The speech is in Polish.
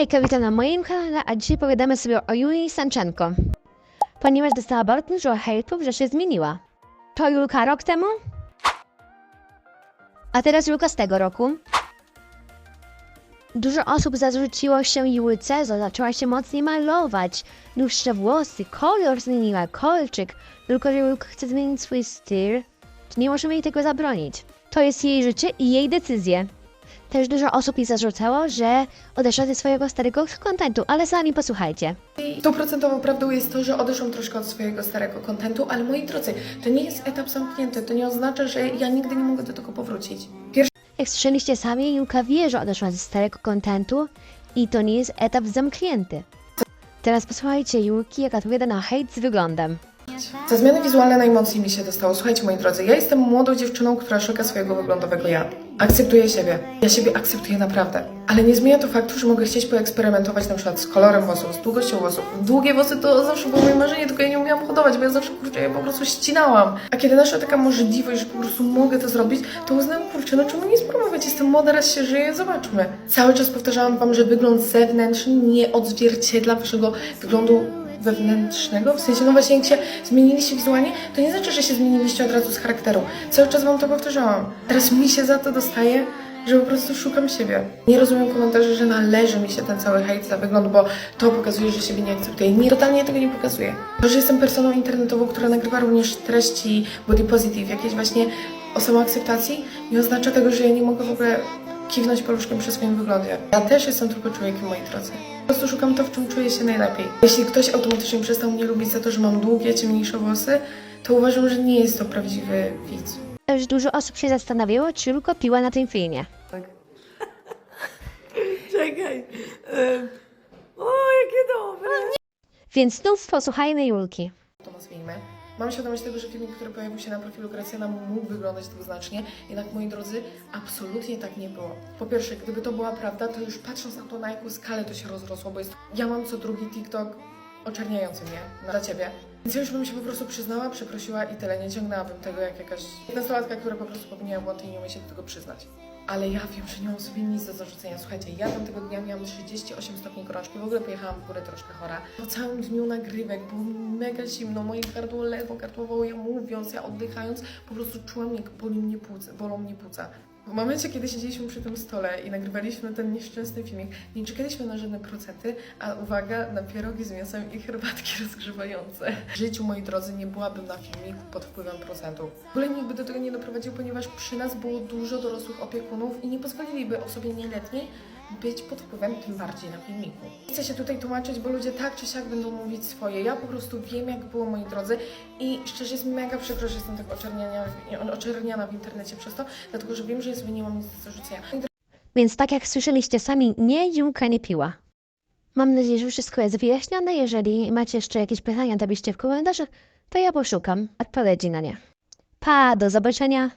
Hejka, witam na moim kanale, a dzisiaj powiadamy sobie o Julii Sanczenko. Ponieważ dostała bardzo dużo hejtów, że się zmieniła. To Julka rok temu? A teraz Julka z tego roku. Dużo osób zarzuciło się Julce, że zaczęła się mocniej malować. Dłuższe włosy, kolor zmieniła, kolczyk. Tylko, że Julka chce zmienić swój styl, to nie możemy jej tego zabronić. To jest jej życie i jej decyzje. Też dużo osób jej zarzucało, że odeszła ze swojego starego kontentu, ale sami posłuchajcie. Stuprocentową prawdą jest to, że odeszłam troszkę od swojego starego kontentu, ale moi drodzy, to nie jest etap zamknięty, to nie oznacza, że ja nigdy nie mogę do tego powrócić. Pierwszy Jak słyszeliście sami, Julka wie, że odeszła ze starego kontentu i to nie jest etap zamknięty. Teraz posłuchajcie Julki, jak odpowiada na hejt z wyglądem. Za zmiany wizualne najmocniej mi się dostało. Słuchajcie, moi drodzy, ja jestem młodą dziewczyną, która szuka swojego wyglądowego ja. Akceptuję siebie. Ja siebie akceptuję naprawdę. Ale nie zmienia to faktu, że mogę chcieć poeksperymentować na przykład z kolorem włosów, z długością włosów. Długie włosy to zawsze było moje marzenie, tylko ja nie umiałam hodować, bo ja zawsze, kurczę, je po prostu ścinałam. A kiedy naszła taka możliwość, że po prostu mogę to zrobić, to uznałam, kurczę, no czemu nie spróbować? Jestem młoda, raz się żyje, zobaczmy. Cały czas powtarzałam wam, że wygląd zewnętrzny nie odzwierciedla waszego wyglądu wewnętrznego, w sensie, no właśnie jak się zmieniliście wizualnie, to nie znaczy, że się zmieniliście od razu z charakteru. Cały czas wam to powtarzałam. Teraz mi się za to dostaje, że po prostu szukam siebie. Nie rozumiem komentarzy, że należy mi się ten cały hejt za wygląd, bo to pokazuje, że siebie nie akceptuję. Nie, totalnie tego nie pokazuje. To, że jestem personą internetową, która nagrywa również treści body positive, jakieś właśnie o samoakceptacji, nie oznacza tego, że ja nie mogę w ogóle kiwnąć paluszkiem przy swoim wyglądzie. Ja też jestem tylko człowiekiem, moi drodzy. Po prostu szukam to, w czym czuję się najlepiej. Jeśli ktoś automatycznie przestał mnie lubić za to, że mam długie, ciemniejsze włosy, to uważam, że nie jest to prawdziwy widz. Też dużo osób się zastanawiało, czy Julka piła na tym filmie. Czekaj. Em, O, jakie dobre. Więc znów posłuchajmy Julki. to nazwijmy. Mam świadomość tego, że filmik, który pojawił się na profilu Gracjana mógł wyglądać dwuznacznie, jednak moi drodzy, absolutnie tak nie było. Po pierwsze, gdyby to była prawda, to już patrząc na to, na jaką skalę to się rozrosło, bo jest... Ja mam co drugi TikTok oczerniający mnie dla Ciebie. Więc ja już bym się po prostu przyznała, przeprosiła i tyle. Nie ciągnęłabym tego jak jakaś nastolatka, która po prostu popełniła błąd i nie umie się do tego przyznać. Ale ja wiem, że nie mam sobie nic do zarzucenia. Słuchajcie, ja tamtego dnia miałam 38 stopni gorączki, w ogóle pojechałam w górę troszkę chora. Po całym dniu nagrywek było mega zimno, moje gardło ledwo gardłowało, ja mówiąc, ja oddychając, po prostu czułam, jak boli mnie płuca, bolą mnie płuca. W momencie, kiedy siedzieliśmy przy tym stole i nagrywaliśmy ten nieszczęsny filmik, nie czekaliśmy na żadne procenty, a uwaga, na pierogi z mięsem i herbatki rozgrzewające. W życiu, moi drodzy, nie byłabym na filmiku pod wpływem procentu. W ogóle nikt by do tego nie doprowadził, ponieważ przy nas było dużo dorosłych opiekunów i nie pozwoliliby osobie nieletniej być pod wpływem, tym bardziej na filmiku. Nie chcę się tutaj tłumaczyć, bo ludzie tak czy siak będą mówić swoje. Ja po prostu wiem, jak było, moi drodzy, i szczerze jest mi mega przykro, że jestem tak oczerniania, oczerniana w internecie przez to, dlatego że wiem, że nie mam nic do zarzucenia. Więc tak jak słyszeliście sami, nie, Julka nie piła. Mam nadzieję, że wszystko jest wyjaśnione. Jeżeli macie jeszcze jakieś pytania, to piszcie w komentarzach, to ja poszukam odpowiedzi na nie. Pa, do zobaczenia!